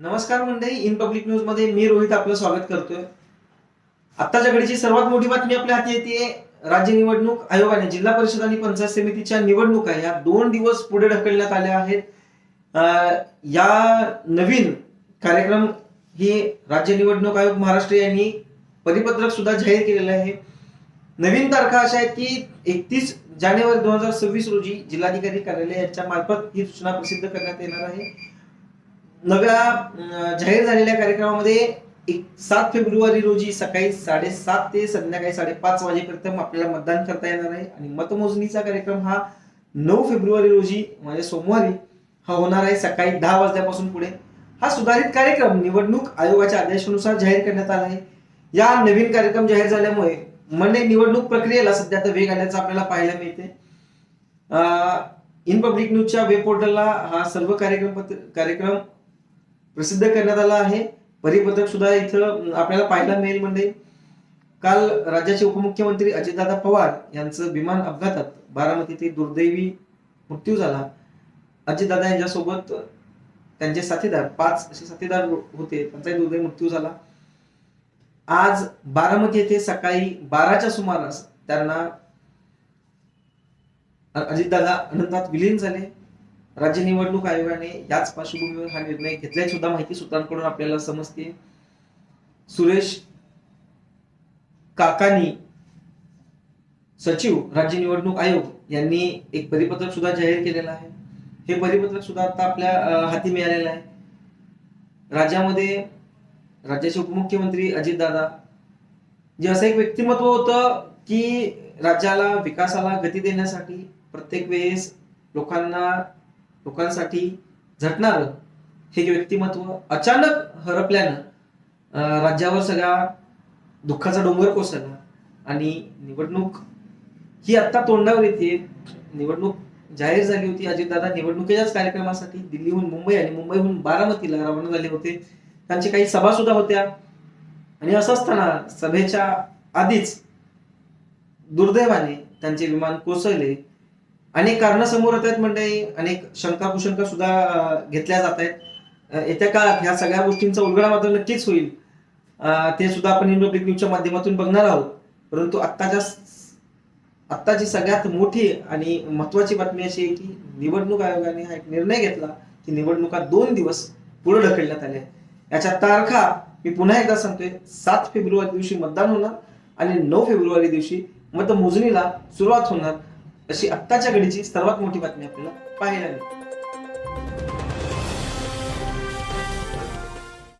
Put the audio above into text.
नमस्कार मंडळी in public न्यूजमध्ये मी रोहित आपलं स्वागत करतोय. आत्ताच्या घडीची सर्वात मोठी बातमी आपल्या हाती येते. राज्य निवडणूक आयोगाने जिल्हा परिषद आणि पंचायत समितीच्या निवडणुका या दोन दिवस पुढे ढकलण्यात आल्या आहेत. या नवीन कार्यक्रम ही राज्य निवडणूक आयोग महाराष्ट्र यांनी परिपत्रक सुद्धा जाहीर केलेलं आहे. नवीन तारखा अशा आहेत की एकतीस जानेवारी दोन हजार सव्वीस रोजी जिल्हाधिकारी कार्यालय यांच्या मार्फत ही सूचना प्रसिद्ध करण्यात येणार आहे. नव्या जाहीर झालेल्या कार्यक्रमामध्ये एक सात फेब्रुवारी रोजी सकाळी साडेसात ते संध्याकाळी साडेपाच वाजेपर्यंत आपल्याला मतदान करता येणार आहे. आणि मतमोजणीचा कार्यक्रम हा नऊ फेब्रुवारी रोजी म्हणजे सोमवारी हा होणार आहे सकाळी दहा वाजल्यापासून पुढे. हा सुधारित कार्यक्रम निवडणूक आयोगाच्या आदेशानुसार जाहीर करण्यात आला आहे. या नवीन कार्यक्रम जाहीर झाल्यामुळे म्हणजे निवडणूक प्रक्रियेला सध्या तर वेग आल्याचं आपल्याला पाहायला मिळते इन पब्लिक न्यूजच्या वेब पोर्टलला हा सर्व कार्यक्रम पत्र- कार्यक्रम प्रसिद्ध करण्यात आला आहे. परिपत्रक सुद्धा इथं आपल्याला पाहायला मिळेल म्हणजे. काल राज्याचे उपमुख्यमंत्री अजितदादा पवार यांचं विमान अपघातात बारामती ते दुर्दैवी मृत्यू झाला. अजितदादा यांच्यासोबत त्यांचे साथीदार पाच असे साथीदार होते. त्यांचा दुर्दैवी मृत्यू झाला. आज बारामती येथे सकाळी बाराच्या सुमारास त्यांना अजितदादा अनंतात विलीन झाले. राज्य निवडणूक आयोगाने याच पार्श्वभूमीवर हा निर्णय घेतल्याची सुद्धा माहिती सूत्रांकडून आपल्याला समजते. सुरेश काकानी सचिव राज्य निवडणूक आयोग यांनी एक परिपत्रक सुद्धा जाहीर केलेलं आहे. हे परिपत्रक सुद्धा आता आपल्या हाती मिळालेलं आहे. राज्यामध्ये राज्याचे उपमुख्यमंत्री अजितदादा जे असं एक व्यक्तिमत्व होतं की राज्याला विकासाला गती देण्यासाठी प्रत्येक वेळेस लोकांना लोकांसाठी झटणार हे व्यक्तिमत्व अचानक हरपल्यानं राज्यावर सगळा दुःखाचा डोंगर कोसळला आणि निवडणूक ही आता तोंडावर येते. निवडणूक जाहीर झाली होती. अजितदादा निवडणुकीच्याच कार्यक्रमासाठी दिल्लीहून मुंबई आणि मुंबईहून बारामतीला रवाना झाले होते. त्यांची काही सभा सुद्धा होत्या. आणि असं असताना सभेच्या आधीच दुर्दैवाने त्यांचे विमान कोसळले. अनेक कारण समोर येत आहेत मंडळी. अनेक शंका कुशंका सुद्धा घेतल्या जात आहेत. येत्या काळात ह्या सगळ्या गोष्टींचा उलगडा मात्र नक्कीच होईल. ते सुद्धा आपण इंडो पब्लिक न्यूजच्या माध्यमातून बघणार आहोत. परंतु आत्ताच्या आत्ताची सगळ्यात मोठी आणि महत्वाची बातमी अशी आहे की निवडणूक आयोगाने हा एक निर्णय घेतला की निवडणुका दोन दिवस पुढे ढकलण्यात आल्या. याच्या तारखा मी पुन्हा एकदा सांगतोय. सात फेब्रुवारी दिवशी मतदान होणार आणि नऊ फेब्रुवारी दिवशी मतमोजणीला सुरुवात होणार. तशी आत्ताच्या घडीची सर्वात मोठी बातमी आपल्याला पाहायला मिळते.